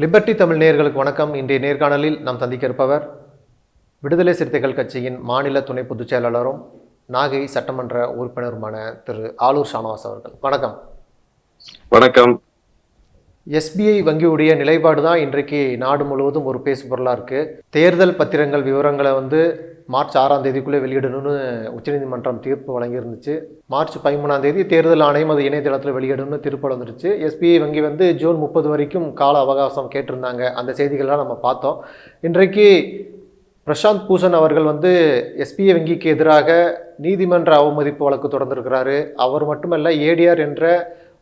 Liberty Tamil நேர்களுக்கு வணக்கம். இன்றைய நேர்காணலில் நாம் சந்திக்க இருப்பவர் விடுதலை சிறுத்தைகள் கட்சியின் மாநில துணை பொதுச் செயலாளரும் நாகை சட்டமன்ற உறுப்பினருமான திரு. ஆலூர் ஷானவாஸ் அவர்கள். வணக்கம். வணக்கம். எஸ்பிஐ வங்கியுடைய நிலைப்பாடு தான் இன்றைக்கு நாடு முழுவதும் ஒரு பேசு பொருளாக இருக்குது தேர்தல் பத்திரங்கள் விவரங்களை வந்து மார்ச் ஆறாம் தேதிக்குள்ளே வெளியிடணும்னு உச்சநீதிமன்றம் தீர்ப்பு வழங்கியிருந்துச்சு. மார்ச் பதிமூணாம் தேதி தேர்தல் ஆணையம் அது இணையதளத்தில் வெளியிடணும்னு தீர்ப்பு வந்துருச்சு. எஸ்பிஐ வங்கி வந்து ஜூன் முப்பது வரைக்கும் கால அவகாசம் கேட்டிருந்தாங்க. அந்த செய்திகள்லாம் நம்ம பார்த்தோம். இன்றைக்கு பிரசாந்த் பூஷன் அவர்கள் வந்து எஸ்பிஐ வங்கிக்கு எதிராக நீதிமன்ற அவமதிப்பு வழக்கு தொடர்ந்திருக்கிறாரு. அவர் மட்டுமல்ல ஏடிஆர் என்ற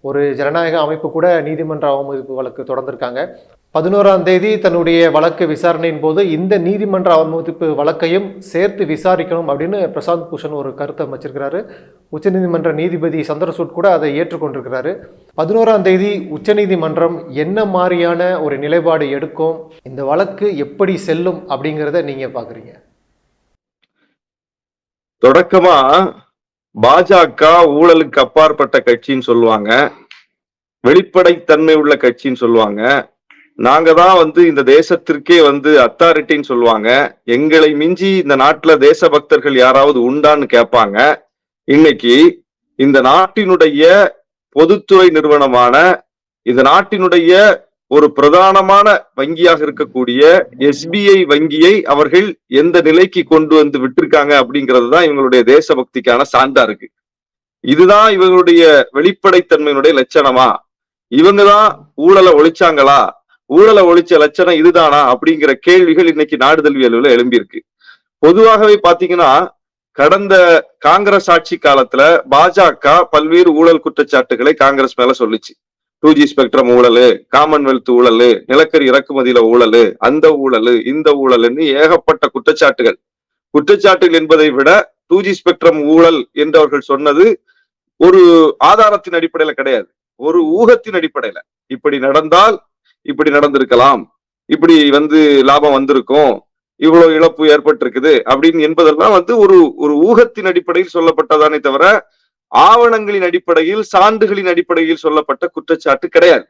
ஒரு ஜனநாயக அமைப்பு கூட நீதிமன்ற அவமதிப்பு வழக்கு தொடர்ந்திருக்காங்க. பதினோராம் தேதி தன்னுடைய வழக்கு விசாரணையின் போது இந்த நீதிமன்ற அவமதிப்பு வழக்கையும் சேர்த்து விசாரிக்கணும் அப்படின்னு பிரசாந்த் பூஷன் ஒரு கருத்தை வச்சிருக்கிறாரு உச்சநீதிமன்ற நீதிபதி சந்திரசூட் கூட அதை ஏற்றுக்கொண்டிருக்கிறாரு. பதினோராம் தேதி உச்சநீதிமன்றம் என்ன மாதிரியான ஒரு நிலைப்பாடு எடுக்கும் இந்த வழக்கு எப்படி செல்லும் அப்படிங்கிறத நீங்க பாக்குறீங்க தொடக்கமா பாஜக ஊழலுக்கு அப்பாற்பட்ட கட்சின்னு சொல்லுவாங்க. வெளிப்படைத்தன்மை உள்ள கட்சின்னு சொல்லுவாங்க. நாங்க தான் வந்து இந்த தேசத்திற்கே வந்து அத்தாரிட்டின்னு சொல்லுவாங்க. எங்களை மிஞ்சி இந்த நாட்டுல தேசபக்தர்கள் யாராவது உண்டான்னு கேட்பாங்க. இன்னைக்கு இந்த நாட்டினுடைய பொதுத்துறை நிறுவனமான இந்த நாட்டினுடைய ஒரு பிரதானமான வங்கியாக இருக்கக்கூடிய எஸ்பிஐ வங்கியை அவர்கள் எந்த நிலைக்கு கொண்டு வந்து விட்டிருக்காங்க அப்படிங்கிறது தான் இவங்களுடைய தேசபக்திக்கான சான்றா இருக்கு. இதுதான் இவங்களுடைய வெளிப்படைத்தன்மையினுடைய லட்சணமா? இவங்க தான் ஊழலை ஒழிச்சாங்களா? ஊழலை ஒழிச்ச லட்சணம் இதுதானா? அப்படிங்கிற கேள்விகள் இன்னைக்கு நாடுதல்வி அளவுல எழும்பியிருக்கு. பொதுவாகவே பாத்தீங்கன்னா கடந்த காங்கிரஸ் ஆட்சி காலத்துல பாஜக பல்வேறு ஊழல் குற்றச்சாட்டுகளை காங்கிரஸ் மேல சொல்லுச்சு. டூ ஜி ஸ்பெக்ட்ரம் ஊழலு காமன்வெல்த் ஊழலு நிலக்கரி இறக்குமதியில ஊழலு அந்த ஊழலு இந்த ஊழல்னு ஏகப்பட்ட குற்றச்சாட்டுகள். குற்றச்சாட்டுகள் என்பதை விட டூ ஜி ஸ்பெக்ட்ரம் ஊழல் என்று அவர்கள் சொன்னது ஒரு ஆதாரத்தின் அடிப்படையில கிடையாது. ஒரு ஊகத்தின் அடிப்படையில. இப்படி நடந்தால் இப்படி நடந்திருக்கலாம். இப்படி வந்து லாபம் வந்திருக்கும். இவ்வளவு இழப்பு ஏற்பட்டிருக்குது அப்படின்னு என்பதெல்லாம் வந்து ஒரு ஒரு ஊகத்தின் அடிப்படையில் சொல்லப்பட்டதானே தவிர ஆவணங்களின் அடிப்படையில் சான்றுகளின் அடிப்படையில் சொல்லப்பட்ட குற்றச்சாட்டு கிடையாது.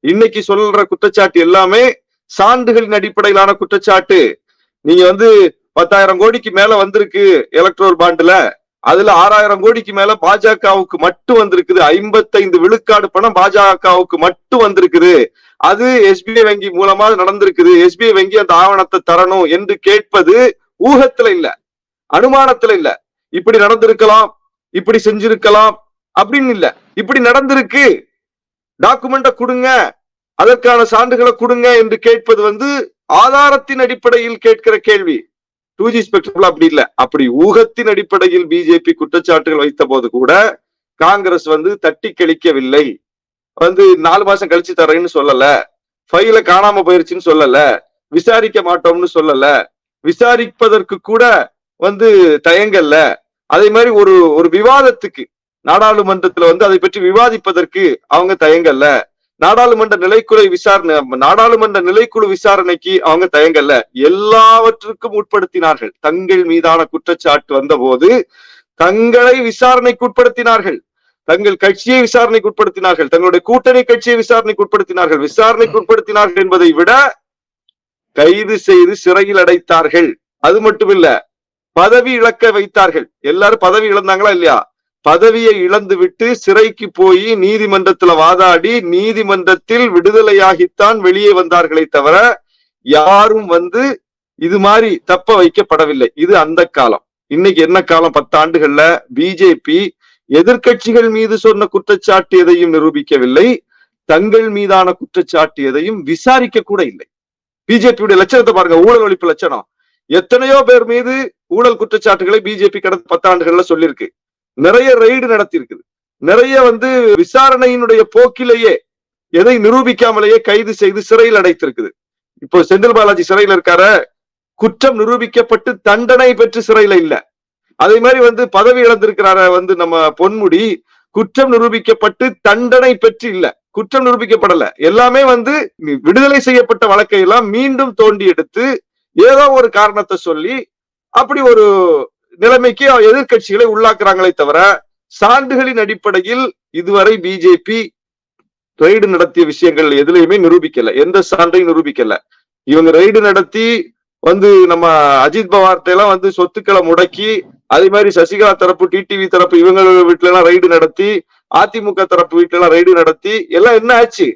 இன்னைக்கு சொல்ற குற்றச்சாட்டு எல்லாமே சான்றுகளின் அடிப்படையிலான குற்றச்சாட்டு. நீங்க வந்து பத்தாயிரம் கோடிக்கு மேல வந்திருக்கு எலக்ட்ரோல் பாண்டுல அதுல ஆறாயிரம் கோடிக்கு மேல பாஜகவுக்கு மட்டும் வந்திருக்குது. ஐம்பத்தைந்து விழுக்காடு பணம் பாஜகவுக்கு மட்டும் வந்திருக்குது. அது எஸ்பிஐ வங்கி மூலமா நடந்திருக்குது. எஸ்பிஐ வங்கி அந்த ஆவணத்தை தரணும் என்று கேட்பது ஊகத்துல இல்ல அனுமானத்துல இல்ல. இப்படி நடந்திருக்கலாம். இப்படி செஞ்சிருக்கலாம் அப்படின்னு இல்ல. இப்படி நடந்திருக்கு. டாக்குமெண்ட கொடுங்க. அதற்கான சான்றுகளை கொடுங்க என்று கேட்பது வந்து ஆதாரத்தின் அடிப்படையில் கேட்கிற கேள்வி. டூ ஜி ஸ்பெக்ட்ரம்ல அப்படி இல்ல. அப்படி ஊகத்தின் அடிப்படையில் பிஜேபி குற்றச்சாட்டுகள் வைத்த போது கூட காங்கிரஸ் வந்து தட்டி கழிக்கவில்லை. வந்து நாலு மாசம் கழிச்சு தரேன்னு சொல்லல. ஃபைல காணாம போயிருச்சுன்னு சொல்லல. விசாரிக்க மாட்டோம்னு சொல்லல. விசாரிப்பதற்கு கூட வந்து தயங்கல்ல. அதே மாதிரி ஒரு ஒரு விவாதத்துக்கு நாடாளுமன்றத்துல வந்து அதை பற்றி விவாதிப்பதற்கு அவங்க தயங்கல்ல. நாடாளுமன்ற நிலைக்குழு விசாரணை நாடாளுமன்ற நிலைக்குழு விசாரணைக்கு அவங்க தயங்கல்ல. எல்லாவற்றுக்கும் உட்படுத்தினார்கள். தங்கள் மீதான குற்றச்சாட்டு வந்தபோது தங்களை விசாரணைக்கு உட்படுத்தினார்கள். தங்கள் கட்சியை விசாரணைக்கு உட்படுத்தினார்கள். தங்களுடைய கூட்டணி கட்சியை விசாரணைக்கு உட்படுத்தினார்கள். விசாரணைக்கு உட்படுத்தினார்கள் என்பதை விட கைது செய்து சிறையில் அடைத்தார்கள். அது மட்டுமில்ல பதவி இழக்க வைத்தார்கள். எல்லாரும் பதவி இழந்தாங்களா இல்லையா? பதவியை இழந்து விட்டு சிறைக்கு போய் நீதிமன்றத்துல வாதாடி நீதிமன்றத்தில் விடுதலையாகித்தான் வெளியே வந்தார்களே தவிர யாரும் வந்து இது மாதிரி தப்ப வைக்கப்படவில்லை. இது அந்த காலம். இன்னைக்கு என்ன காலம்? பத்தாண்டுகள்ல பிஜேபி எதிர்கட்சிகள் மீது சொன்ன குற்றச்சாட்டு எதையும் நிரூபிக்கவில்லை. தங்கள் மீதான குற்றச்சாட்டு எதையும் விசாரிக்க கூட இல்லை. பிஜேபியுடைய லட்சணத்தை பாருங்க ஊழல் ஒழிப்பு லட்சணம். எத்தனையோ பேர் மீது ஊழல் குற்றச்சாட்டுகளை பிஜேபி கடந்த பத்தாண்டுகள்ல சொல்லியிருக்கு. நிறைய ரெய்டு நடத்தி இருக்குது நிறைய வந்து விசாரணையினுடைய போக்கிலேயே எதை நிரூபிக்காமலேயே கைது செய்து சிறையில் அடைத்திருக்குது. இப்போ செந்தில் பாலாஜி சிறையில் இருக்கார? குற்றம் நிரூபிக்கப்பட்டு தண்டனை பெற்று சிறையில இல்ல. அதே மாதிரி வந்து பதவி இழந்திருக்கிறார வந்து நம்ம பொன்முடி குற்றம் நிரூபிக்கப்பட்டு தண்டனை பெற்று இல்ல. குற்றம் நிரூபிக்கப்படல. எல்லாமே வந்து விடுதலை செய்யப்பட்ட வழக்கை எல்லாம் மீண்டும் தோண்டி எடுத்து ஏதோ ஒரு காரணத்தை சொல்லி அப்படி ஒரு நிலைமைக்கு எதிர்கட்சிகளை உள்ளாக்குறாங்களே தவிர சான்றுகளின் அடிப்படையில் இதுவரை பிஜேபி ரெய்டு நடத்திய விஷயங்கள் எதுலையுமே நிரூபிக்கல. எந்த சான்றையும் நிரூபிக்கல. இவங்க ரெய்டு நடத்தி வந்து நம்ம அஜித் பவார்ட்ட எல்லாம் வந்து சொத்துக்களை முடக்கி அதே மாதிரி சசிகலா தரப்பு டிடிவி தரப்பு இவங்க வீட்டுல எல்லாம் ரைடு நடத்தி அதிமுக தரப்பு வீட்டுல எல்லாம் ரைடு நடத்தி எல்லாம் என்ன ஆச்சு?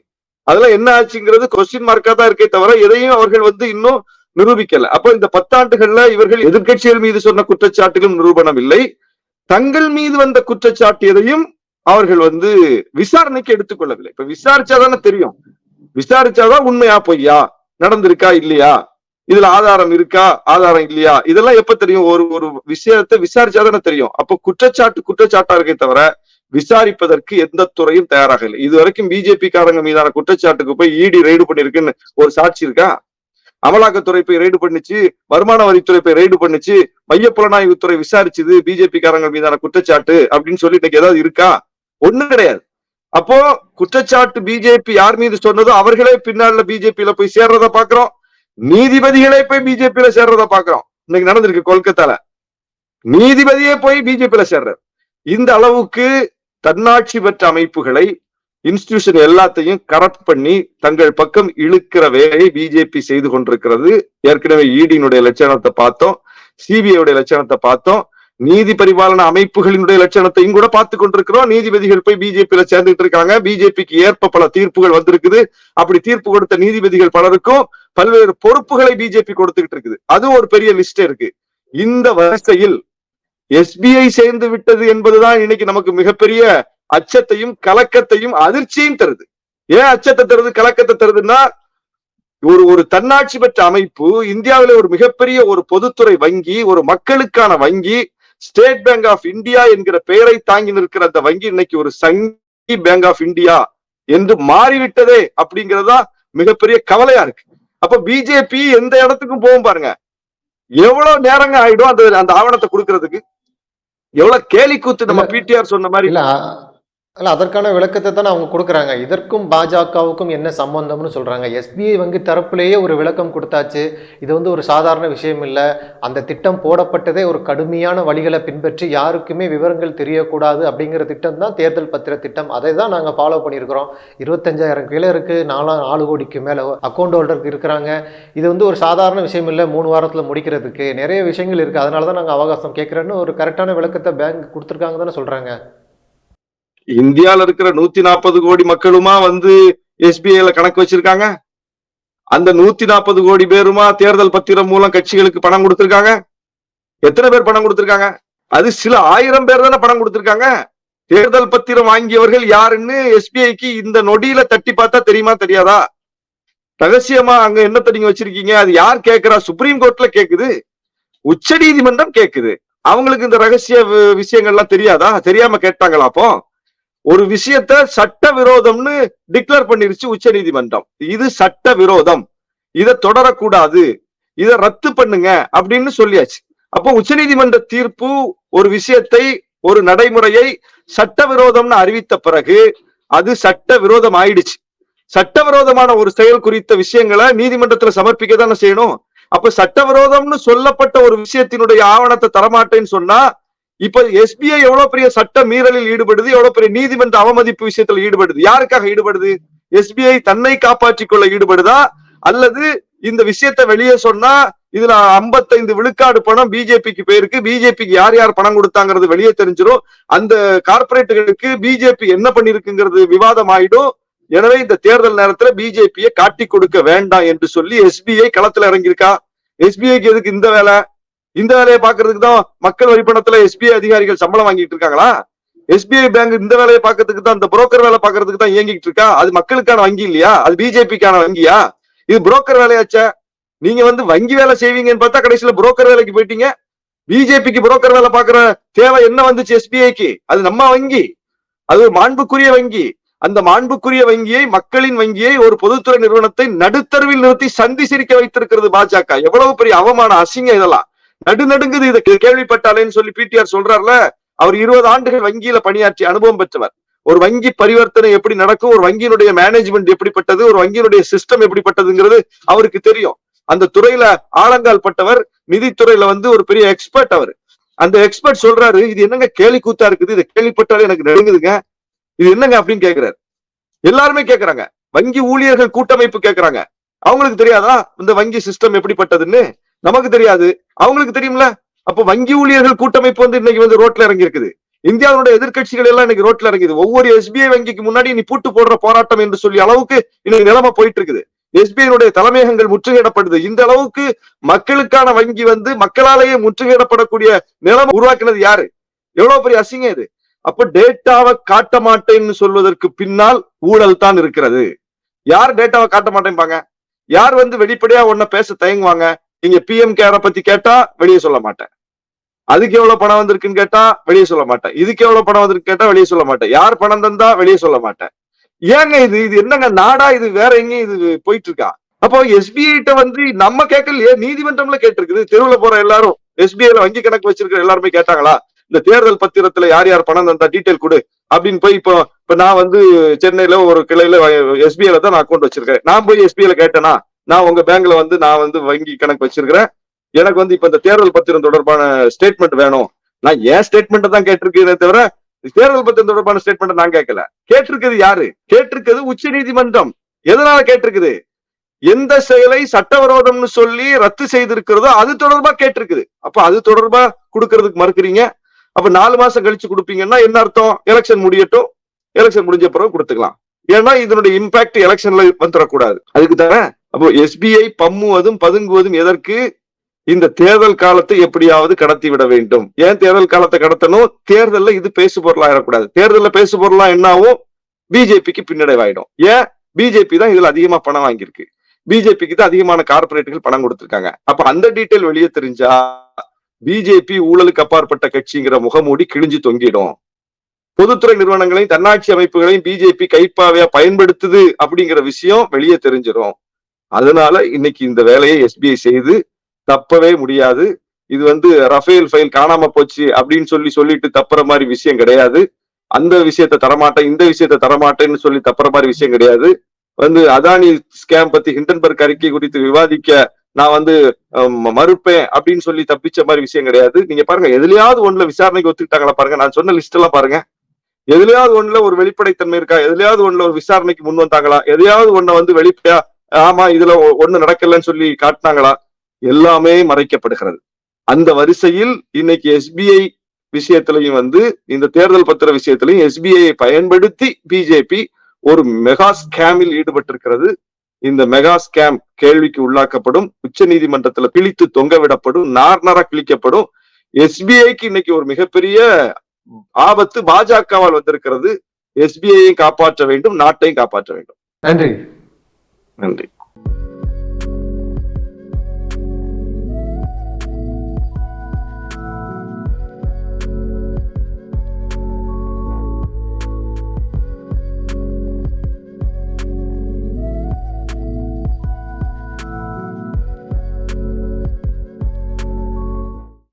அதெல்லாம் என்ன ஆச்சுங்கிறது கொஸ்டின் மார்க்கா தான் இருக்கே தவிர எதையும் அவர்கள் வந்து இன்னும் நிரூபிக்கல. அப்ப இந்த பத்தாண்டுகள்ல இவர்கள் எதிர்க்கட்சிகள் மீது சொன்ன குற்றச்சாட்டுகளும் நிரூபணம் இல்லை தங்கள் மீது வந்த குற்றச்சாட்டியதையும் அவர்கள் வந்து விசாரணைக்கு எடுத்துக்கொள்ளவில்லை. இப்ப விசாரிச்சாதானே தெரியும். விசாரிச்சாதான் உண்மையா பொய்யா? நடந்திருக்கா இல்லையா? இதுல ஆதாரம் இருக்கா? ஆதாரம் இல்லையா? இதெல்லாம் எப்ப தெரியும்? ஒரு ஒரு விஷயத்தை விசாரிச்சாதானே தெரியும். அப்ப குற்றச்சாட்டு குற்றச்சாட்டா இருக்கே தவிர விசாரிப்பதற்கு எந்த துறையும் தயாராக இல்லை. இது வரைக்கும் பிஜேபி காரங்க மீதான குற்றச்சாட்டுக்கு போய் இடி ரெய்டு பண்ணிருக்குன்னு ஒரு சாட்சி இருக்கா? அமலாக்கத்துறை போய் ரெய்டு பண்ணுச்சு வருமான வரித்துறை போய் ரெய்டு பண்ணுச்சு மைய புலனாய்வுத்துறை விசாரிச்சது பிஜேபி காரங்க மீதான குற்றச்சாட்டு அப்படின்னு சொல்லி இன்னைக்கு ஏதாவது இருக்கா? ஒண்ணும் கிடையாது. அப்போ குற்றச்சாட்டு பிஜேபி யார் மீது சொன்னதோ அவர்களே பின்னால பிஜேபியில போய் சேர்றத பாக்குறோம் நீதிபதிகளே போய் பிஜேபியில சேர்றத பாக்குறோம் இன்னைக்கு நடந்திருக்கு கொல்கத்தால. நீதிபதியே போய் பிஜேபியில சேர்றார். இந்த அளவுக்கு தன்னாட்சி பெற்ற அமைப்புகளை இன்ஸ்டிடியூஷன் எல்லாத்தையும் கரப்ட் பண்ணி தங்கள் பக்கம் இழுக்கிற வேலையை பிஜேபி செய்து கொண்டிருக்கிறது. ஏற்கனவே e ஈடியினுடைய லட்சணத்தை பார்த்தோம். சிபிஐ லட்சணத்தை பார்த்தோம். நீதி பரிபாலன அமைப்புகளினுடைய லட்சணத்தையும் கூட பார்த்து கொண்டிருக்கிறோம். நீதிபதிகள் போய் பிஜேபியில சேர்ந்துட்டு இருக்காங்க. பிஜேபிக்கு ஏற்ப பல தீர்ப்புகள் வந்திருக்குது. அப்படி தீர்ப்பு கொடுத்த நீதிபதிகள் பலருக்கும் பல்வேறு பொறுப்புகளை பிஜேபி கொடுத்துக்கிட்டு இருக்குது. அது ஒரு பெரிய லிஸ்ட் இருக்கு. இந்த வரிசையில் எஸ்பிஐ சேர்ந்து விட்டது என்பதுதான் இன்னைக்கு நமக்கு மிகப்பெரிய அச்சத்தையும் கலக்கத்தையும் அதிர்ச்சியும் தருது. ஏன் அச்சத்தை தருது கலக்கத்தை தருதுன்னா ஒரு ஒரு தன்னாட்சி பெற்ற அமைப்பு இந்தியாவில ஒரு மிகப்பெரிய ஒரு பொதுத்துறை வங்கி ஒரு மக்களுக்கான வங்கி ஸ்டேட் பேங்க் ஆஃப் இந்தியா என்கிற பெயரை தாங்கி நிற்கிற அந்த வங்கி இன்னைக்கு ஒரு சங்கி பேங்க் ஆஃப் இந்தியா என்று மாறிவிட்டதே அப்படிங்கறதா மிகப்பெரிய கவலையா இருக்கு. அப்ப பிஜேபி எந்த இடத்துக்கும் போகும் பாருங்க. எவ்வளவு நேரங்க ஆயிடும் அந்த அந்த ஆவணத்தை கொடுக்கறதுக்கு? எவ்வளவு கேலி கூத்து நம்ம பிடிஆர் சொன்ன மாதிரி அல்ல அதற்கான விளக்கத்தை தான் அவங்க கொடுக்குறாங்க. இதற்கும் பாஜகவுக்கும் என்ன சம்பந்தம்னு சொல்கிறாங்க எஸ்பிஐ வங்கி தரப்புலேயே ஒரு விளக்கம் கொடுத்தாச்சு. இது வந்து ஒரு சாதாரண விஷயம் இல்லை. அந்த திட்டம் போடப்பட்டதே ஒரு கடுமையான வழிகளை பின்பற்றி யாருக்குமே விவரங்கள் தெரியக்கூடாது அப்படிங்கிற திட்டம் தான் தேர்தல் பத்திர திட்டம். அதை தான் நாங்கள் ஃபாலோ பண்ணியிருக்கிறோம். இருபத்தஞ்சாயிரம் கீழே இருக்குது நாலா நாலு கோடிக்கு மேலே அக்கௌண்ட் ஹோல்டருக்கு இருக்கிறாங்க. இது வந்து ஒரு சாதாரண விஷயம் இல்லை. மூணு வாரத்தில் முடிக்கிறதுக்கு. நிறைய விஷயங்கள் இருக்குது அதனால தான் நாங்கள் அவகாசம் கேட்குறேன்னு ஒரு கரெக்டான விளக்கத்தை பேங்க் கொடுத்துருக்காங்க தானே சொல்கிறாங்க இந்தியால இருக்கிற நூத்தி நாற்பது கோடி மக்களுமா வந்து எஸ்பிஐல கணக்கு வச்சிருக்காங்க? அந்த நூத்தி நாற்பது கோடி பேருமா தேர்தல் பத்திரம் மூலம் கட்சிகளுக்கு பணம் கொடுத்திருக்காங்க? எத்தனை பேர் பணம் கொடுத்திருக்காங்க? அது சில ஆயிரம் பேர் தானே பணம் கொடுத்திருக்காங்க. தேர்தல் பத்திரம் வாங்கியவர்கள் யாருன்னு எஸ்பிஐக்கு இந்த நொடியில தட்டி பார்த்தா தெரியுமா தெரியாதா? ரகசியமா அங்க என்ன நீங்க வச்சிருக்கீங்க? அது யார் கேட்கிறா சுப்ரீம் கோர்ட்ல கேக்குது. உச்ச நீதிமன்றம் கேக்குது. அவங்களுக்கு இந்த ரகசிய விஷயங்கள்லாம் தெரியாதா? தெரியாம கேட்டாங்களா அப்போ? ஒரு விஷயத்த சட்ட விரோதம்னு டிக்ளேர் பண்ணிருச்சு உச்ச நீதிமன்றம். இது சட்ட விரோதம் இதை தொடரக்கூடாது. இதை ரத்து பண்ணுங்க அப்படின்னு சொல்லியாச்சு. அப்போ உச்சநீதிமன்ற தீர்ப்பு ஒரு விஷயத்தை ஒரு நடைமுறையை சட்டவிரோதம்னு அறிவித்த பிறகு அது சட்ட விரோதம் ஆயிடுச்சு. சட்டவிரோதமான ஒரு செயல் குறித்த விஷயங்களை நீதிமன்றத்துல சமர்ப்பிக்க தானே செய்யணும்? அப்ப சட்டவிரோதம்னு சொல்லப்பட்ட ஒரு விஷயத்தினுடைய ஆவணத்தை தரமாட்டேன்னு சொன்னா இப்ப எஸ்பிஐ எவ்வளவு பெரிய சட்ட மீறலில் ஈடுபடுது எவ்வளவு பெரிய நீதிமன்ற அவமதிப்பு விஷயத்துல ஈடுபடுது? யாருக்காக ஈடுபடுது? எஸ்பிஐ தன்னை காப்பாற்றிக் கொள்ள ஈடுபடுதா? அல்லது இந்த விஷயத்தை வெளியே சொன்னா இதுல 55 விழுக்காடு பணம் பிஜேபிக்கு போயிருக்கு. பிஜேபிக்கு யார் யார் பணம் கொடுத்தாங்கிறது வெளியே தெரிஞ்சிடும் அந்த கார்பரேட்டுகளுக்கு பிஜேபி என்ன பண்ணிருக்குங்கிறது விவாதம் ஆயிடும் எனவே இந்த தேர்தல் நேரத்துல பிஜேபியை காட்டி கொடுக்க வேண்டாம் என்று சொல்லி எஸ்பிஐ களத்துல இறங்கியிருக்கா. எஸ்பிஐக்கு எதுக்கு இந்த வேலை? இந்த வேலையை பாக்குறதுக்கு தான் மக்கள் வரிப்பணத்துல எஸ்பிஐ அதிகாரிகள் சம்பளம் வாங்கிட்டு இருக்காங்களா? எஸ்பிஐ பேங்க் இந்த வேலையை பாக்குறதுக்கு தான் இந்த புரோக்கர் வேலை பாக்குறதுக்கு தான் இயங்கிட்டு இருக்கா? அது மக்களுக்கான வங்கி இல்லையா? அது பிஜேபிக்கான வங்கியா? இது புரோக்கர் வேலையாச்சா? நீங்க வந்து வங்கி வேலை செய்வீங்கன்னு பார்த்தா கடைசியில புரோக்கர் வேலைக்கு போயிட்டீங்க. பிஜேபிக்கு புரோக்கர் வேலை பாக்குற தேவை என்ன வந்துச்சு எஸ்பிஐக்கு அது நம்ம வங்கி. அது ஒரு மாண்புக்குரிய வங்கி. அந்த மாண்புக்குரிய வங்கியை மக்களின் வங்கியை ஒரு பொதுத்துறை நிறுவனத்தை நடுத்தருவில் நிறுத்தி சந்தி சிரிக்க வைத்திருக்கிறது பாஜக. எவ்வளவு பெரிய அவமான அசிங்கம் இதெல்லாம். நடுநடுங்குது இதை கேள்விப்பட்டாலேன்னு சொல்லி பிடிஆர் சொல்றாருல அவர் இருபது ஆண்டுகள் வங்கியில பணியாற்றி அனுபவம் பெற்றவர். ஒரு வங்கி பரிவர்த்தனை எப்படி நடக்கும்? ஒரு வங்கியினுடைய மேனேஜ்மெண்ட் எப்படிப்பட்டது? ஒரு வங்கியினுடைய சிஸ்டம் எப்படிப்பட்டதுங்கிறது அவருக்கு தெரியும். அந்த துறையில ஆழங்கால் பட்டவர் நிதித்துறையில வந்து ஒரு பெரிய எக்ஸ்பர்ட் அவர். அந்த எக்ஸ்பர்ட் சொல்றாரு இது என்னங்க கேலி கூத்தா இருக்குது? இதை கேள்விப்பட்டாலே எனக்கு நடுங்குதுங்க. இது என்னங்க அப்படின்னு கேக்குறாரு. எல்லாருமே கேக்குறாங்க. வங்கி ஊழியர்கள் கூட்டமைப்பு கேக்குறாங்க. அவங்களுக்கு தெரியாதா? இந்த வங்கி சிஸ்டம் எப்படிப்பட்டதுன்னு? நமக்கு தெரியாது. அவங்களுக்கு தெரியும்ல? அப்ப வங்கி ஊழியர்கள் கூட்டமைப்பு வந்து இன்னைக்கு வந்து ரோட்ல இறங்கி இருக்குது இந்தியாவுடைய எதிர்க்கட்சிகள் எல்லாம் இன்னைக்கு ரோட்ல இறங்குது. ஒவ்வொரு எஸ்பிஐ வங்கிக்கு முன்னாடி நீ பூட்டு போடுற போராட்டம் என்று சொல்லி அளவுக்கு இன்னைக்கு நிலைமை போயிட்டு இருக்குது எஸ்பிஐனுடைய தலைமையகங்கள் முற்றுகையிடப்படுது. இந்த அளவுக்கு மக்களுக்கான வங்கி வந்து மக்களாலேயே முற்றுகையிடப்படக்கூடிய நிலைமை உருவாக்கினது யாரு? எவ்வளவு பெரிய அசிங்கம் இது. அப்ப டேட்டாவை காட்ட மாட்டேன்னு சொல்வதற்கு பின்னால் ஊழல் தான் இருக்கிறது. யார் டேட்டாவை காட்ட மாட்டேன்பாங்க? யார் வந்து வெளிப்படையா ஒன்ன பேச தயங்குவாங்க? நீங்க பிஎம் கேரை பத்தி கேட்டா வெளியே சொல்ல மாட்டேன். அதுக்கு எவ்வளவு பணம் வந்திருக்குன்னு கேட்டா வெளியே சொல்ல மாட்டேன். இதுக்கு எவ்வளவு பணம் வந்திருக்கு கேட்டா வெளியே சொல்ல மாட்டேன். யார் பணம் தந்தா வெளியே சொல்ல மாட்டேன். ஏங்க இது இது என்னங்க நாடா இது? வேற எங்கேயும் இது போயிட்டு இருக்கா அப்போ எஸ்பிஐ வந்து நம்ம கேட்கலையே நீதிமன்றம்ல கேட்டிருக்குது. தெருவில் போற எல்லாரும் எஸ்பிஐல வங்கி கணக்கு வச்சிருக்கிற எல்லாருமே கேட்டாங்களா? இந்த தேர்தல் பத்திரத்துல யார் யார் பணம் தந்தா டீட்டெயில் கொடு அப்படின்னு போய் இப்போ இப்ப நான் வந்து சென்னையில ஒரு கிளையில எஸ்பிஐல தான் நான் அக்கௌண்ட் வச்சிருக்கேன் நான் போய் எஸ்பிஐல கேட்டேனா நான் உங்க பேங்க்ல வந்து நான் வந்து வங்கி கணக்கு வச்சிருக்கிறேன். எனக்கு வந்து இப்ப இந்த தேர்தல் பத்திரம் தொடர்பான ஸ்டேட்மெண்ட் வேணும். நான் ஏன் ஸ்டேட்மெண்ட் தான் கேட்டிருக்கேனே தவிர தேர்தல் பத்திரம் தொடர்பான ஸ்டேட்மெண்ட் நான் கேட்கல. கேட்டிருக்கிறது யாரு? கேட்டிருக்கிறது உச்ச நீதிமன்றம். எதனால கேட்டிருக்குது? எந்த செயலை சட்டவிரோதம்னு சொல்லி ரத்து செய்திருக்கிறதோ அது தொடர்பா கேட்டிருக்குது. அப்ப அது தொடர்பா கொடுக்கறதுக்கு மறுக்கிறீங்க. அப்ப நாலு மாசம் கழிச்சு கொடுப்பீங்கன்னா என்ன அர்த்தம்? எலெக்ஷன் முடியட்டும். எலெக்ஷன் முடிஞ்ச பிறகு கொடுத்துக்கலாம். ஏன்னா இதனுடைய இம்பாக்ட் எலெக்ஷன்ல வந்துடக்கூடாது அதுக்கு தானே அப்போ எஸ்பிஐ பம்முவதும் பதுங்குவதும் எதற்கு? இந்த தேர்தல் காலத்தை எப்படியாவது கடத்தி விட வேண்டும். ஏன் தேர்தல் காலத்தை கடத்தணும்? தேர்தல்ல இது பேசு பொருளா ஆயிடக்கூடாது தேர்தல்ல பேசு பொருளா என்னாவும் பிஜேபிக்கு பின்னடைவாயிடும். ஏன்? பிஜேபி தான் இதுல அதிகமா பணம் வாங்கியிருக்கு. பிஜேபிக்கு தான் அதிகமான கார்பரேட்டுகள் பணம் கொடுத்திருக்காங்க. அப்ப அந்த டீட்டெயில் வெளியே தெரிஞ்சா பிஜேபி ஊழலுக்கு அப்பாற்பட்ட கட்சிங்கிற முகமூடி கிழிஞ்சு தொங்கிடும். பொதுத்துறை நிறுவனங்களையும் தன்னாட்சி அமைப்புகளையும் பிஜேபி கைப்பாவையா பயன்படுத்துது அப்படிங்கிற விஷயம் வெளியே தெரிஞ்சிடும் அதனால இன்னைக்கு இந்த வேலையை எஸ்பிஐ செய்து தப்பவே முடியாது. இது வந்து ரஃபேல் ஃபைல் காணாம போச்சு அப்படின்னு சொல்லி சொல்லிட்டு தப்புற மாதிரி விஷயம் கிடையாது. அந்த விஷயத்த தரமாட்டேன் இந்த விஷயத்த தரமாட்டேன்னு சொல்லி தப்புற மாதிரி விஷயம் கிடையாது. வந்து அதானி ஸ்கேம் பத்தி ஹிண்டன்பர்க் அறிக்கை குறித்து விவாதிக்க நான் வந்து மறுப்பேன் அப்படின்னு சொல்லி தப்பிச்ச மாதிரி விஷயம் கிடையாது. நீங்க பாருங்க எதுலயாவது ஒண்ணுல விசாரணைக்கு ஒத்துக்கிட்டாங்களா பாருங்க. நான் சொன்ன லிஸ்ட் எல்லாம் பாருங்க. எதுலயாவது ஒண்ணுல ஒரு வெளிப்படைத்தன்மை இருக்கா? எதுலயாவது ஒண்ணுல ஒரு விசாரணைக்கு முன் வந்தாங்களா? எதையாவது ஒண்ண வந்து வெளிப்படையா ஆமா இதுல ஒ- ஒண்ணு நடக்கலன்னு சொல்லி காட்டினாங்களா? எல்லாமே மறைக்கப்படுகிறது. அந்த வரிசையில் இன்னைக்கு எஸ்பிஐ விஷயத்திலையும் வந்து இந்த தேர்தல் பத்திர விஷயத்திலையும் எஸ்பிஐ பயன்படுத்தி பிஜேபி ஒரு மெகா ஸ்கேமில் ஈடுபட்டிருக்கிறது. இந்த மெகா ஸ்கேம் கேள்விக்கு உள்ளாக்கப்படும் உச்ச நீதிமன்றத்துல கிழித்து தொங்க விடப்படும் நார்னரா கிழிக்கப்படும். எஸ்பிஐக்கு இன்னைக்கு ஒரு மிகப்பெரிய ஆபத்து பாஜகவால் வந்திருக்கிறது. எஸ்பிஐயை காப்பாற்ற வேண்டும் நாட்டையும் காப்பாற்ற வேண்டும். நன்றி. நன்றி.